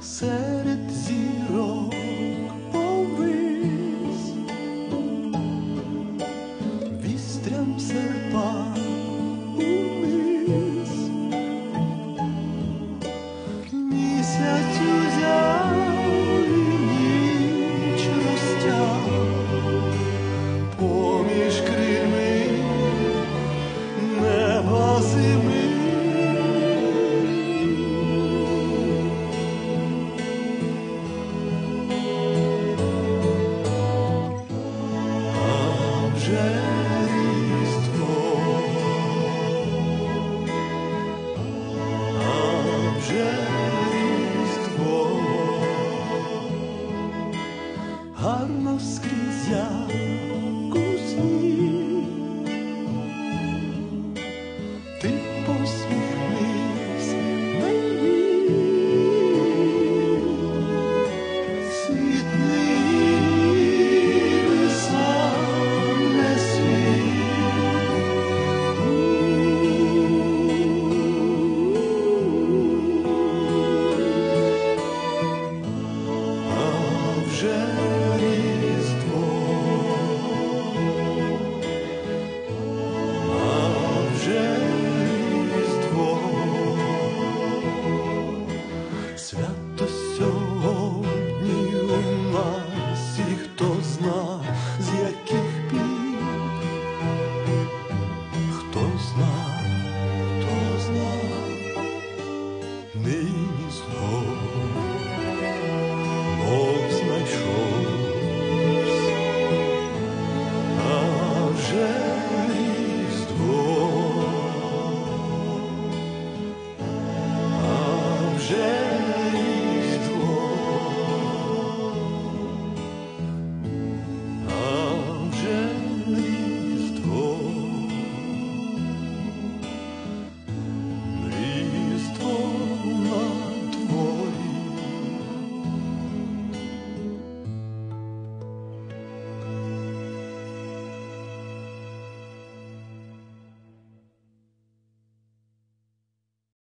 Ser гарно скрізь як у. Ти посміхнись knees. Oh.